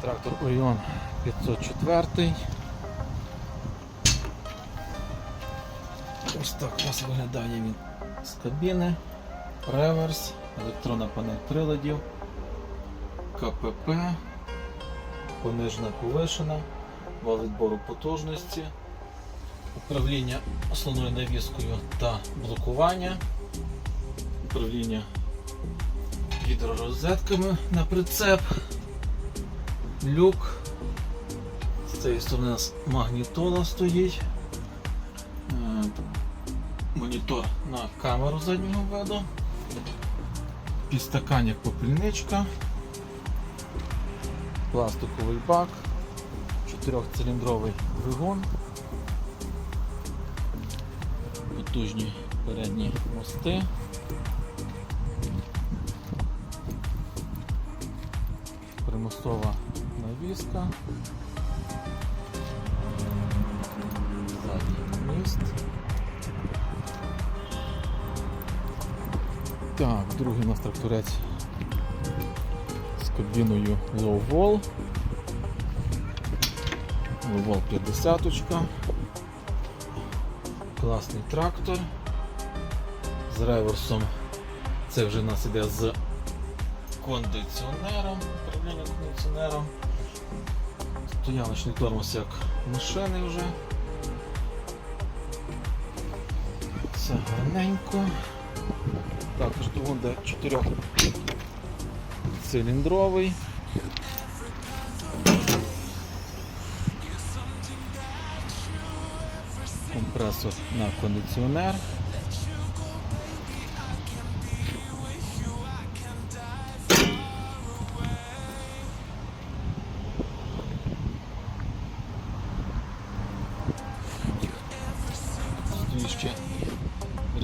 Трактор Orion 504. Ось так у нас виглядає він з кабіни, реверс, електронна панель приладів, КПП, понижена повишена, вал потужності, управління основною навіскою та блокування, управління гідророзетками на прицеп, люк. З цієї сторони у нас магнітола стоїть. Е, Монітор на камеру заднього виду. Підстаканник попільничка. Пластиковий бак. Чотирьохциліндровий двигун. Потужні передні мости. Примусова навіска. Задній міст. Так, другий у нас тракторець з кабіною Low Wall. Low Wall 50 -очка. Класний трактор. З реверсом. Це вже у нас іде з кондиціонером, управління кондиціонером. Стояночний тормоз як машини вже. Все гарненько. Також двигун де 4 циліндровий. Компресор на кондиціонер.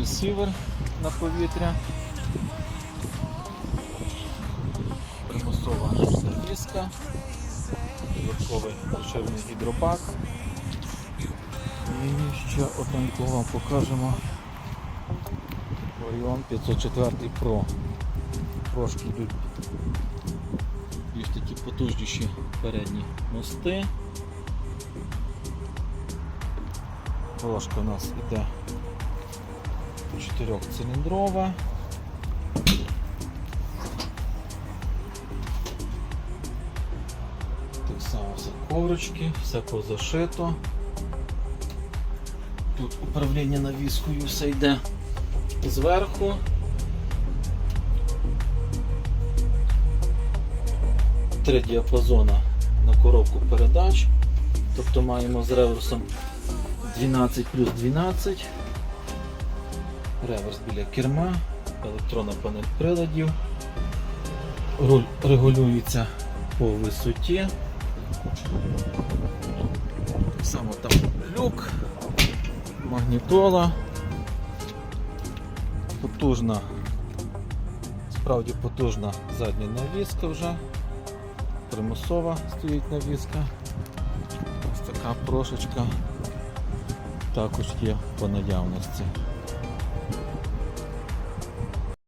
Ресивер на повітря. Примусова сервіска, додатковий душевний гідробак. І ще одненького вам покажемо Orion 504 Pro. Трошки йдуть більш такі потужніші передні мости. Брошка у нас іде чотирьохциліндрова. Так само все коврички, все позашито. Тут управління навіскою все йде зверху. Три діапазона на коробку передач. Тобто маємо з реверсом 12 плюс 12. Реверс біля керма, електронна панель приладів. Руль регулюється по висоті. Так само там люк, магнітола. Потужна, справді потужна задня навіска вже. Примусова стоїть навіска. Ось така прошечка також є по наявності.